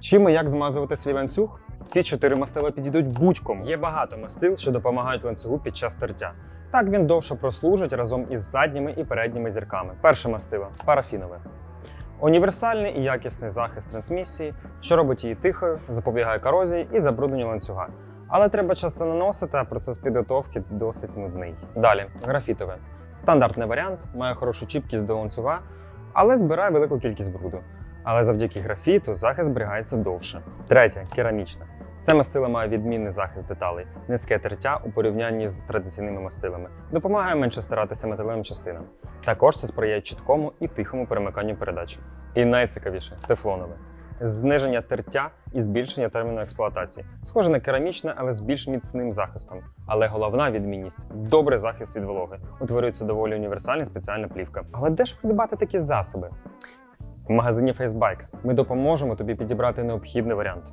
Чим і як змазувати свій ланцюг? Ці чотири мастила підійдуть будь-кому. Є багато мастил, що допомагають ланцюгу під час тертя. Так він довше прослужить разом із задніми і передніми зірками. Перше мастило парафінове. Універсальний і якісний захист трансмісії, що робить її тихою, запобігає корозії і забрудненню ланцюга. Але треба часто наносити, а процес підготовки досить нудний. Далі графітове. Стандартний варіант, має хорошу чіпкість до ланцюга, але збирає велику кількість бруду. Але завдяки графіту захист зберігається довше. Третє керамічне. Це мастило має відмінний захист деталей, низьке тертя у порівнянні з традиційними мастилами, допомагає менше старатися металевим частинам. Також це сприяє чіткому і тихому перемиканню передач. І найцікавіше тефлонове. Зниження тертя і збільшення терміну експлуатації. Схоже на керамічне, але з більш міцним захистом. Але головна відмінність добрий захист від вологи. Утворюється доволі універсальна спеціальна плівка. Але де ж придбати такі засоби? В магазині Фейсбайк. ми допоможемо тобі підібрати необхідний варіант.